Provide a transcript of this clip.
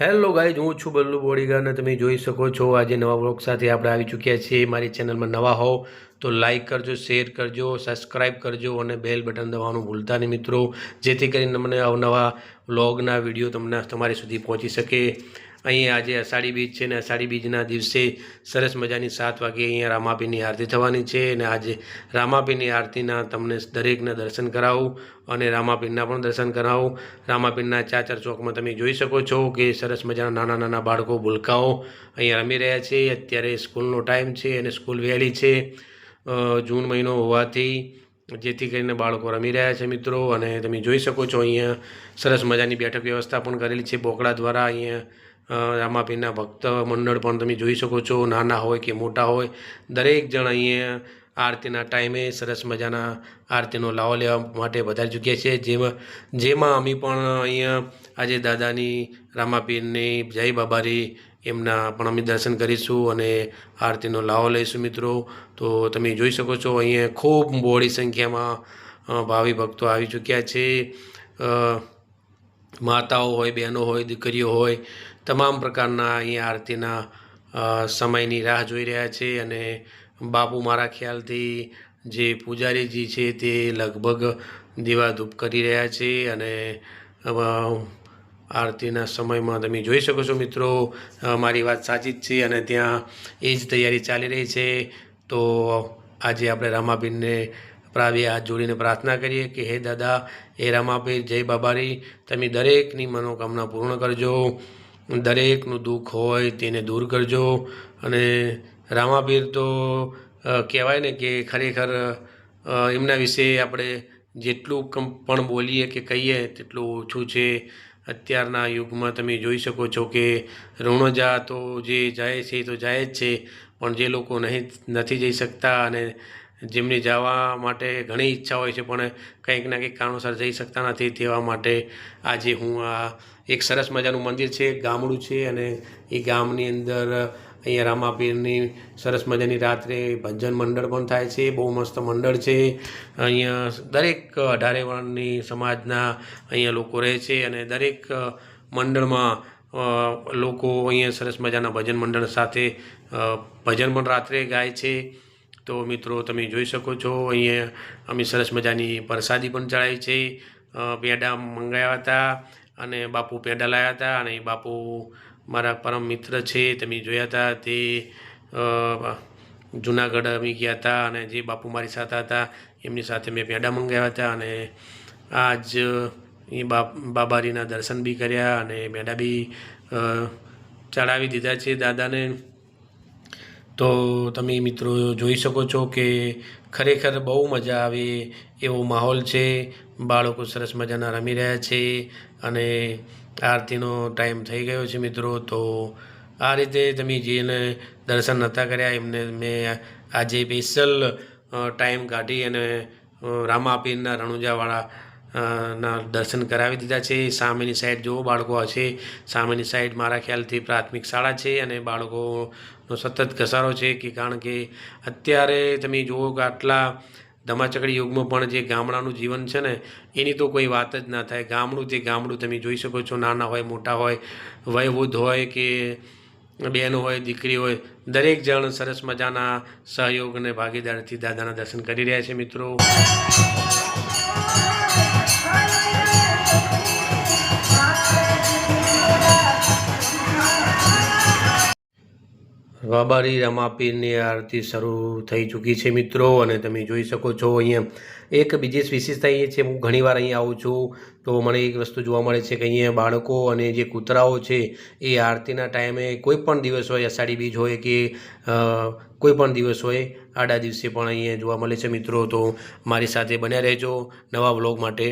Hello guys હું છું બલ્લુ બોડીગર અને તમે જોઈ શકો છો આજે નવા બ્લોગ સાથે આપણે આવી ચૂક્યા છીએ. મારી ચેનલમાં નવા હોવ તો લાઈક કરજો શેર કરજો સબસ્ક્રાઈબ કરજો અને બેલ બટન દબાવવાનું ભૂલતા નહીં મિત્રો. જેથી કરીને મને અવનવા બ્લોગના વીડિયો તમને તમારી સુધી પહોંચી શકે. અહીં આજે અષાઢી બીજ છે ને અષાઢી બીજના દિવસે સરસ મજાની સાત વાગે અહીંયા રામાપીરની આરતી થવાની છે અને આજે રામાપીરની આરતીના તમને દરેકને દર્શન કરાવું અને રામાપીરના પણ દર્શન કરાવું. રામાપીરના ચાચર ચોકમાં તમે જોઈ શકો છો કે સરસ મજાના નાના નાના બાળકો ભૂલકાઓ અહીંયા રમી રહ્યા છે. અત્યારે સ્કૂલનો ટાઈમ છે અને સ્કૂલ વહેલી છે જૂન મહિનો હોવાથી જેથી કરીને બાળકો રમી રહ્યા છે મિત્રો અને તમે જોઈ શકો છો અહીંયા સરસ મજાની બેઠક વ્યવસ્થા પણ કરેલી છે. બોકડા દ્વારા અહીંયા અ, રામાપીરના ભક્ત મંડળ પણ તમે જોઈ શકો છો નાના હોય કે મોટા હોય દરેક જણ અહીંયા આરતીના ટાઈમે સરસ મજાના આરતીનો લાવો લેવા માટે વધારી ચૂક્યા છે. જેમાં જેમાં અમે પણ અહીંયા આજે દાદાની રામાપીરની જય બાબારી એમના પણ અમે દર્શન કરીશું અને આરતીનો લાવો લઈશું મિત્રો. તો તમે જોઈ શકો છો અહીંયા ખૂબ મોડી સંખ્યામાં ભાવિ ભક્તો આવી ચૂક્યા છે. માતાઓ હોય, બહેનો હોય, દીકરીઓ હોય, તમામ પ્રકારના અહીંયા આરતીના સમયની રાહ જોઈ રહ્યા છે અને બાપુ મારા ખ્યાલથી જે પૂજારીજી છે તે લગભગ દીવાધૂપ કરી રહ્યા છે અને આરતીના સમયમાં તમે જોઈ શકો છો મિત્રો મારી વાત સાચી જ છે અને ત્યાં એ જ તૈયારી ચાલી રહી છે. તો આજે આપણે રામાબીનને પ્રાવે હાથ જોડીને પ્રાર્થના કરીએ કે હે દાદા, હે રમાપીર, જય બાબારી, તમે દરેકની મનોકામના પૂર્ણ કરજો. દરેકનું દુઃખ હોય તેને દૂર કરજો. અને રામાપીર તો કહેવાય ને કે ખરેખર એમના વિશે આપણે જેટલું પણ બોલીએ કે કહીએ તેટલું ઓછું છે. અત્યારના યુગમાં તમે જોઈ શકો છો કે ઋણજા તો જે જાય છે તો જાય જ છે, પણ જે લોકો નહીં, નથી જઈ શકતા અને જેમની જવા માટે ઘણી ઈચ્છા હોય છે, પણ કંઈક ના કંઈક કારણોસર જઈ શકતા નથી. તેવા માટે આજે હું આ એક સરસ મજાનું મંદિર છે ગામડું છે, અને એ ગામની અંદર અહીંયા રામાપીરની સરસ મજાની રાત્રે ભજન મંડળ પણ થાય છે, બહુ મસ્ત મંડળ છે. અહીંયા દરેક અઢારે વર્ણની સમાજના અહીંયા લોકો રહે છે, અને દરેક મંડળમાં લોકો અહીંયા સરસ મજાના ભજન મંડળ સાથે ભજન પણ રાત્રે ગાય છે. તો મિત્રો તમે જોઈ શકો છો, અહીંયા અમે સરસ મજાની પ્રસાદી પણ ચડાવી છે. પેડા મંગાવ્યા હતા અને બાપુ પેંડા લાવ્યા હતા અને બાપુ મારા પરમ મિત્ર છે, તમે જોયા હતા તે જુનાગઢ અમે ગયા હતા અને જે બાપુ મારી સાથે હતા એમની સાથે મેં પેંડા મંગાવ્યા હતા અને આજ એ બાપ બાબારીના દર્શન બી કર્યા અને મેડા બી ચડાવી દીધા છે દાદાને. તો તમે મિત્રો જોઈ શકો છો કે ખરેખર બહુ મજા આવે એવો માહોલ છે. બાળકો સરસ મજાના રમી રહ્યા છે અને આરતીનો ટાઈમ થઈ ગયો છે મિત્રો. તો આ રીતે તમે જેને દર્શન નહોતા કર્યા એમને મેં આજે સ્પેશિયલ ટાઈમ કાઢી અને રામાપીરના રણુજાવાળા ના, દર્શન કરાવી દીધા છે. સામેની સાઈડ જો બાળકો હશે સામેની સાઈડ મારા ખ્યાલથી પ્રાથમિક શાળા છે અને બાળકોનો સતત ઘસારો છે કે કારણ કે અત્યારે તમે જુઓ કે આટલા ધમાચકડી યુગમાં પણ જે ગામડાનું જીવન છે ને, એની તો કોઈ વાત જ ના થાય. ગામડું તે ગામડું તમે જોઈ શકો છો. નાના હોય, મોટા હોય, વયવૃદ્ધ હોય કે બહેન હોય, દીકરી હોય, દરેક જણ સરસ મજાના સહયોગ અને ભાગીદારીથી દાદાના દર્શન કરી રહ્યા છે મિત્રો. બાબારી રમાપીરની આરતી શરૂ થઈ ચૂકી છે મિત્રો અને તમે જોઈ શકો છો અહીંયા એક બીજી વિશેષતા એ છે. હું ઘણીવાર અહીંયા આવું છું. તો મને એક વસ્તુ જોવા મળે છે કે અહીંયા બાળકો અને જે કૂતરાઓ છે, એ આરતીના ટાઈમે કોઈ પણ દિવસ હોય, અષાઢી બીજ હોય કે કોઈ પણ દિવસ હોય, આડા દિવસે પણ અહીંયા જોવા મળે છે મિત્રો. તો મારી સાથે બન્યા રહેજો નવા વ્લોગ માટે.